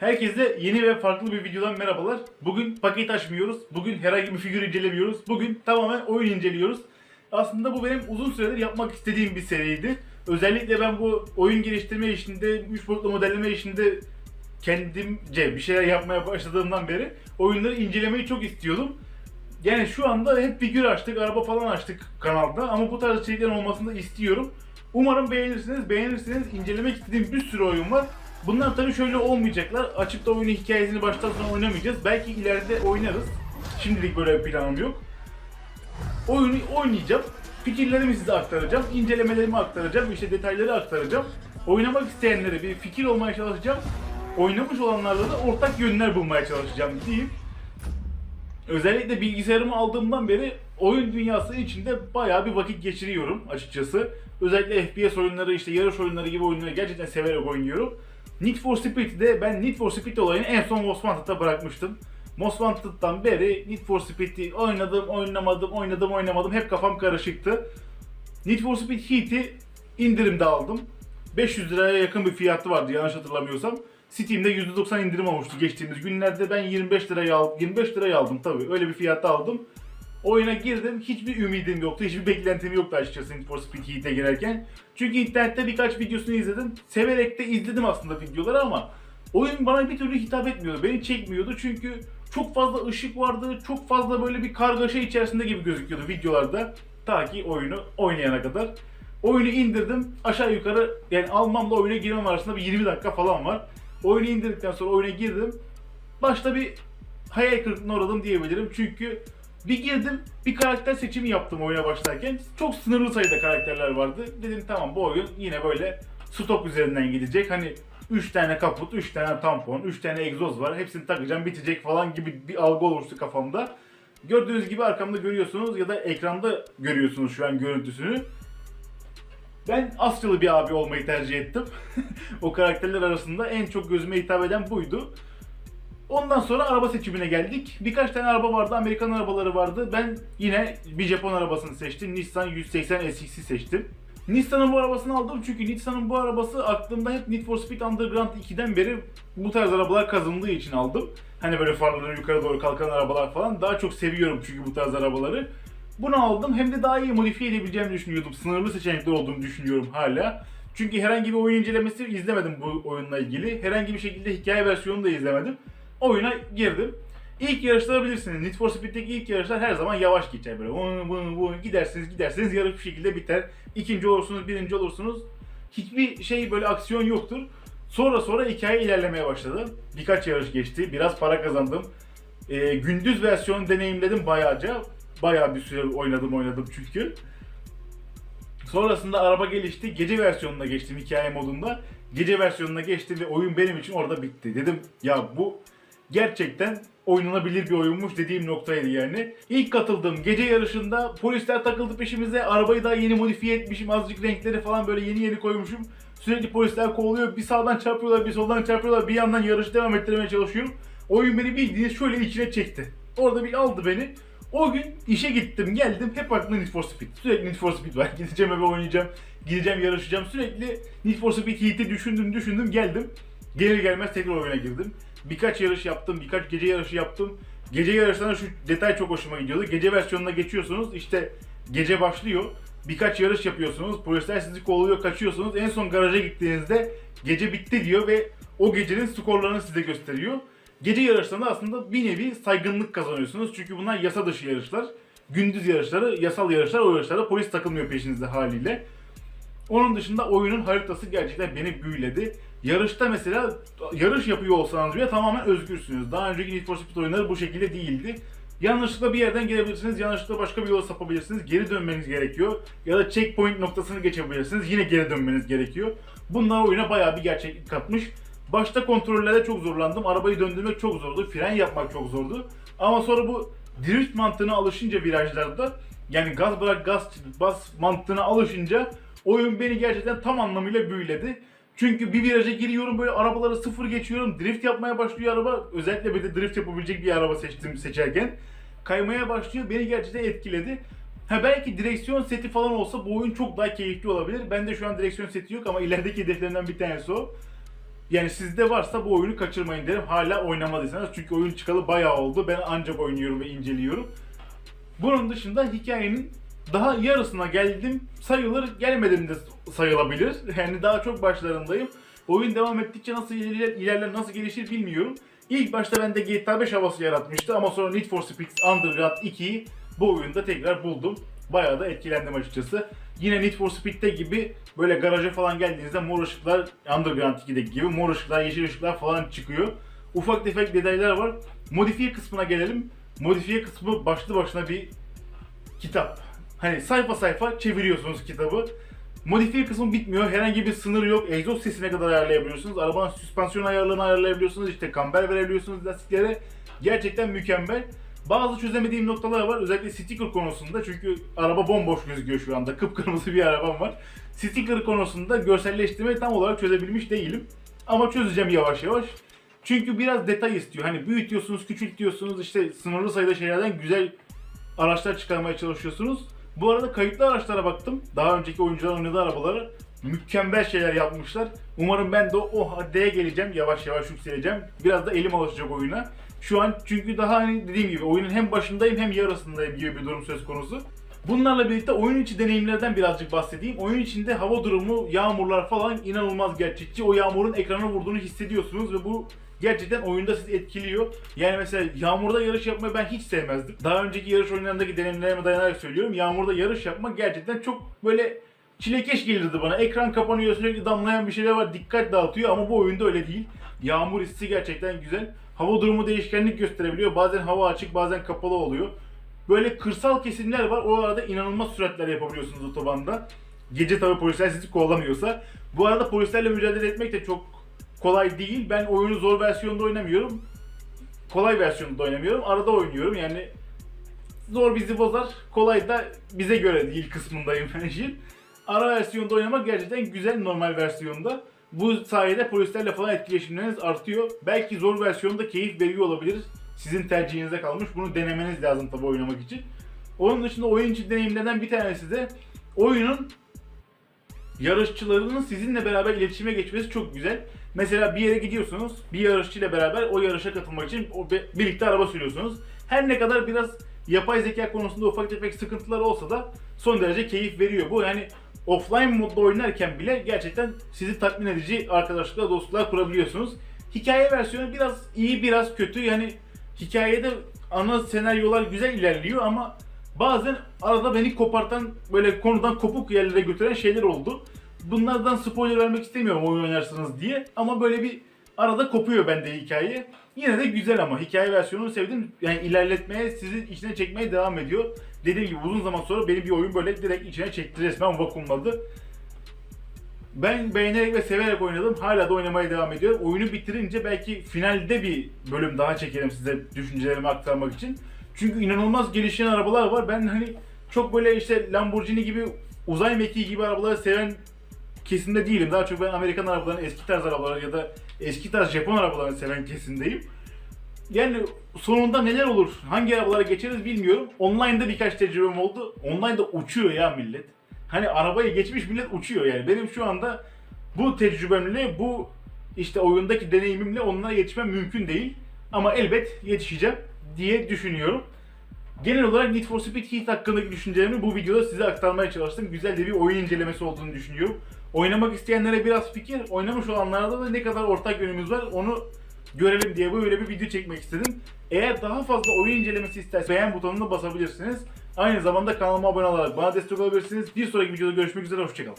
Herkese yeni ve farklı bir videodan merhabalar. Bugün paket açmıyoruz. Bugün herhangi bir figür incelemiyoruz. Bugün tamamen oyun inceliyoruz. Aslında bu benim uzun süredir yapmak istediğim bir seriydi. Özellikle ben bu oyun geliştirme işinde, 3 boyutlu modelleme işinde kendimce bir şeyler yapmaya başladığımdan beri oyunları incelemeyi çok istiyordum. Yani şu anda hep figür açtık, araba falan açtık kanalda ama bu tarz içeriklerin olmasını da istiyorum. Umarım beğenirsiniz. Beğenirseniz incelemek istediğim bir sürü oyun var. Bunlar tabii şöyle olmayacaklar. Açıp da oyunun hikayesini baştan sona oynamayacağız. Belki ileride oynarız. Şimdilik böyle bir planım yok. Oyunu oynayacağım. Fikirlerimi size aktaracağım. incelemelerimi aktaracağım. işte detayları aktaracağım. Oynamak isteyenlere bir fikir olmaya çalışacağım. Oynamış olanlarla da ortak yönler bulmaya çalışacağım diyeyim. Özellikle bilgisayarımı aldığımdan beri oyun dünyası içinde bayağı bir vakit geçiriyorum açıkçası. Özellikle FPS oyunları, işte yarış oyunları gibi oyunları gerçekten severek oynuyorum. Need for Speed'de ben Need for Speed olayını en son Most Wanted'da bırakmıştım. Most Wanted'dan beri Need for Speed'i oynadım, oynamadım, oynadım, oynamadım. Hep kafam karışıktı. Need for Speed Heat'i indirimde aldım. 500 liraya yakın bir fiyatı vardı yanlış hatırlamıyorsam. Steam'de %90 indirim olmuştu geçtiğimiz günlerde. Ben 25 liraya aldım. 25 liraya aldım tabii. Öyle bir fiyatta aldım. Oyuna girdim. Hiçbir ümidim yoktu. Hiçbir beklentim yoktu açıkçası Need for Speed Heat'e girerken. Çünkü internette birkaç videosunu izledim. Severek de izledim aslında videoları ama oyun bana bir türlü hitap etmiyordu. Beni çekmiyordu çünkü çok fazla ışık vardı. Çok fazla böyle bir kargaşa içerisinde gibi gözüküyordu videolarda. Ta ki oyunu oynayana kadar. Oyunu indirdim. Aşağı yukarı yani almamla oyuna girmem arasında bir 20 dakika falan var. Oyunu indirdikten sonra oyuna girdim. Başta bir hayal kırıklığına uğradım diyebilirim. Çünkü bir girdim, bir karakter seçimi yaptım oyuna başlarken. Çok sınırlı sayıda karakterler vardı. Dedim tamam bu oyun yine böyle stok üzerinden gidecek. Hani 3 tane kaput, 3 tane tampon, 3 tane egzoz var. Hepsini takacağım bitecek falan gibi bir algı oluştu kafamda. Gördüğünüz gibi arkamda görüyorsunuz ya da ekranda görüyorsunuz şu an görüntüsünü. Ben Asyalı bir abi olmayı tercih ettim. o karakterler arasında en çok gözüme hitap eden buydu. Ondan sonra araba seçimine geldik. Birkaç tane araba vardı, Amerikan arabaları vardı. Ben yine bir Japon arabasını seçtim. Nissan 180 SX'i seçtim. Nissan'ın bu arabasını aldım çünkü Nissan'ın bu arabası aklımda hep Need for Speed Underground 2'den beri bu tarz arabalar kazındığı için aldım. Hani böyle farları yukarı doğru kalkan arabalar falan. Daha çok seviyorum çünkü bu tarz arabaları. Bunu aldım hem de daha iyi modifiye edebileceğimi düşünüyordum. Sınırlı seçenekler olduğunu düşünüyorum hala. Çünkü herhangi bir oyun incelemesi izlemedim bu oyunla ilgili. Herhangi bir şekilde hikaye versiyonunu da izlemedim. Oyuna girdim. İlk yarışları bilirsiniz. Need for Speed'deki ilk yarışlar her zaman yavaş geçer böyle. Vın vın vın gidersiniz gidersiniz yarış bir şekilde biter. İkinci olursunuz, birinci olursunuz. Hiçbir şey böyle aksiyon yoktur. Sonra sonra hikaye ilerlemeye başladı. Birkaç yarış geçti. Biraz para kazandım. Ee, gündüz versiyonu deneyimledim bayağıca. Bayağı bir süre oynadım oynadım çünkü. Sonrasında araba gelişti. Gece versiyonuna geçtim hikaye modunda. Gece versiyonuna geçtim ve oyun benim için orada bitti. Dedim ya bu gerçekten oynanabilir bir oyunmuş dediğim noktaydı yani. İlk katıldığım gece yarışında polisler takıldı peşimize. Arabayı daha yeni modifiye etmişim. Azıcık renkleri falan böyle yeni yeni koymuşum. Sürekli polisler kovalıyor. Bir sağdan çarpıyorlar, bir soldan çarpıyorlar. Bir yandan yarışı devam ettirmeye çalışıyorum. Oyun beni bildiğiniz şöyle içine çekti. Orada bir aldı beni. O gün işe gittim geldim hep aklımda Need for Speed. Sürekli Need for Speed var. Gideceğim eve oynayacağım. Gideceğim yarışacağım. Sürekli Need for Speed Heat'i düşündüm düşündüm geldim. Gelir gelmez tekrar oyuna girdim. Birkaç yarış yaptım. Birkaç gece yarışı yaptım. Gece yarışlarında şu detay çok hoşuma gidiyordu. Gece versiyonuna geçiyorsunuz. işte gece başlıyor. Birkaç yarış yapıyorsunuz. Polisler sizi kovalıyor, kaçıyorsunuz. En son garaja gittiğinizde gece bitti diyor ve o gecenin skorlarını size gösteriyor. Gece yarışlarında aslında bir nevi saygınlık kazanıyorsunuz. Çünkü bunlar yasa dışı yarışlar. Gündüz yarışları, yasal yarışlar, o yarışlarda polis takılmıyor peşinizde haliyle. Onun dışında oyunun haritası gerçekten beni büyüledi. Yarışta mesela yarış yapıyor olsanız bile tamamen özgürsünüz. Daha önceki Need for Speed oyunları bu şekilde değildi. Yanlışlıkla bir yerden gelebilirsiniz, yanlışlıkla başka bir yola sapabilirsiniz, geri dönmeniz gerekiyor. Ya da checkpoint noktasını geçebilirsiniz, yine geri dönmeniz gerekiyor. Bunlar oyuna bayağı bir gerçeklik katmış. Başta kontrollerde çok zorlandım, arabayı döndürmek çok zordu, fren yapmak çok zordu. Ama sonra bu drift mantığına alışınca virajlarda, yani gaz bırak gaz bas mantığına alışınca oyun beni gerçekten tam anlamıyla büyüledi. Çünkü bir viraja giriyorum böyle arabaları sıfır geçiyorum. Drift yapmaya başlıyor araba. Özellikle bir de drift yapabilecek bir araba seçtim seçerken. Kaymaya başlıyor. Beni gerçekten etkiledi. Ha belki direksiyon seti falan olsa bu oyun çok daha keyifli olabilir. Bende şu an direksiyon seti yok ama ilerideki hedeflerimden bir tanesi o. Yani sizde varsa bu oyunu kaçırmayın derim. Hala oynamadıysanız. Çünkü oyun çıkalı bayağı oldu. Ben ancak oynuyorum ve inceliyorum. Bunun dışında hikayenin daha yarısına geldim sayılır, gelmedim de sayılabilir. Yani daha çok başlarındayım. Oyun devam ettikçe nasıl ilerler, ilerler nasıl gelişir bilmiyorum. İlk başta bende GTA 5 havası yaratmıştı ama sonra Need for Speed Underground 2'yi bu oyunda tekrar buldum. Bayağı da etkilendim açıkçası. Yine Need for Speed'de gibi böyle garaja falan geldiğinizde mor ışıklar Underground 2'deki gibi mor ışıklar, yeşil ışıklar falan çıkıyor. Ufak tefek detaylar var. Modifiye kısmına gelelim. Modifiye kısmı başlı başına bir kitap. Hani sayfa sayfa çeviriyorsunuz kitabı. Modifiye kısmı bitmiyor. Herhangi bir sınır yok. Egzoz sesine kadar ayarlayabiliyorsunuz. Arabanın süspansiyon ayarlarını ayarlayabiliyorsunuz. İşte kamber verebiliyorsunuz lastiklere. Gerçekten mükemmel. Bazı çözemediğim noktalar var. Özellikle sticker konusunda. Çünkü araba bomboş gözüküyor şu anda. Kıpkırmızı bir arabam var. Sticker konusunda görselleştirme tam olarak çözebilmiş değilim. Ama çözeceğim yavaş yavaş. Çünkü biraz detay istiyor. Hani büyütüyorsunuz, küçültüyorsunuz. işte sınırlı sayıda şeylerden güzel araçlar çıkarmaya çalışıyorsunuz. Bu arada kayıtlı araçlara baktım. Daha önceki oyuncular oynadığı arabaları. Mükemmel şeyler yapmışlar. Umarım ben de o haddeye geleceğim. Yavaş yavaş yükseleceğim. Biraz da elim alışacak oyuna. Şu an çünkü daha hani dediğim gibi oyunun hem başındayım hem yarısındayım gibi bir durum söz konusu. Bunlarla birlikte oyun içi deneyimlerden birazcık bahsedeyim. Oyun içinde hava durumu, yağmurlar falan inanılmaz gerçekçi. O yağmurun ekrana vurduğunu hissediyorsunuz ve bu gerçekten oyunda sizi etkiliyor. Yani mesela yağmurda yarış yapmayı ben hiç sevmezdim. Daha önceki yarış oyunlarındaki deneyimlerime dayanarak söylüyorum. Yağmurda yarış yapmak gerçekten çok böyle çilekeş gelirdi bana. Ekran kapanıyor sürekli damlayan bir şeyler var dikkat dağıtıyor ama bu oyunda öyle değil. Yağmur hissi gerçekten güzel. Hava durumu değişkenlik gösterebiliyor. Bazen hava açık bazen kapalı oluyor. Böyle kırsal kesimler var. Oralarda inanılmaz süratler yapabiliyorsunuz otobanda. Gece tabi polisler sizi kovalamıyorsa. Bu arada polislerle mücadele etmek de çok kolay değil. Ben oyunu zor versiyonda oynamıyorum. Kolay versiyonda oynamıyorum. Arada oynuyorum. Yani zor bizi bozar. Kolay da bize göre değil kısmındayım ben işin. Ara versiyonda oynamak gerçekten güzel normal versiyonda. Bu sayede polislerle falan etkileşimleriniz artıyor. Belki zor versiyonda keyif veriyor olabilir. Sizin tercihinize kalmış. Bunu denemeniz lazım tabi oynamak için. Onun dışında oyun içi deneyimlerden bir tanesi de oyunun yarışçılarının sizinle beraber iletişime geçmesi çok güzel. Mesela bir yere gidiyorsunuz, bir yarışçıyla beraber o yarışa katılmak için o birlikte araba sürüyorsunuz. Her ne kadar biraz yapay zeka konusunda ufak tefek sıkıntılar olsa da son derece keyif veriyor. Bu yani offline modda oynarken bile gerçekten sizi tatmin edici arkadaşlıklar, dostluklar kurabiliyorsunuz. Hikaye versiyonu biraz iyi, biraz kötü. Yani hikayede ana senaryolar güzel ilerliyor ama bazen arada beni kopartan böyle konudan kopuk yerlere götüren şeyler oldu. Bunlardan spoiler vermek istemiyorum oyun oynarsınız diye ama böyle bir arada kopuyor bende hikaye. Yine de güzel ama hikaye versiyonunu sevdim. Yani ilerletmeye, sizi içine çekmeye devam ediyor. Dediğim gibi uzun zaman sonra beni bir oyun böyle direkt içine çekti resmen vakumladı. Ben beğenerek ve severek oynadım. Hala da oynamaya devam ediyorum. Oyunu bitirince belki finalde bir bölüm daha çekerim size düşüncelerimi aktarmak için. Çünkü inanılmaz gelişen arabalar var. Ben hani çok böyle işte Lamborghini gibi uzay mekiği gibi arabaları seven kesimde değilim. Daha çok ben Amerikan arabalarını, eski tarz arabaları ya da eski tarz Japon arabalarını seven kesimdeyim. Yani sonunda neler olur, hangi arabalara geçeriz bilmiyorum. Online'da birkaç tecrübem oldu. Online'da uçuyor ya millet. Hani arabayı geçmiş millet uçuyor yani. Benim şu anda bu tecrübemle, bu işte oyundaki deneyimimle onlara yetişmem mümkün değil. Ama elbet yetişeceğim diye düşünüyorum. Genel olarak Need for Speed Heat hakkındaki düşüncelerimi bu videoda size aktarmaya çalıştım. Güzel de bir oyun incelemesi olduğunu düşünüyorum. Oynamak isteyenlere biraz fikir, oynamış olanlarda da ne kadar ortak yönümüz var onu görelim diye böyle bir video çekmek istedim. Eğer daha fazla oyun incelemesi isterseniz beğen butonuna basabilirsiniz. Aynı zamanda kanalıma abone olarak bana destek olabilirsiniz. Bir sonraki videoda görüşmek üzere, hoşçakalın.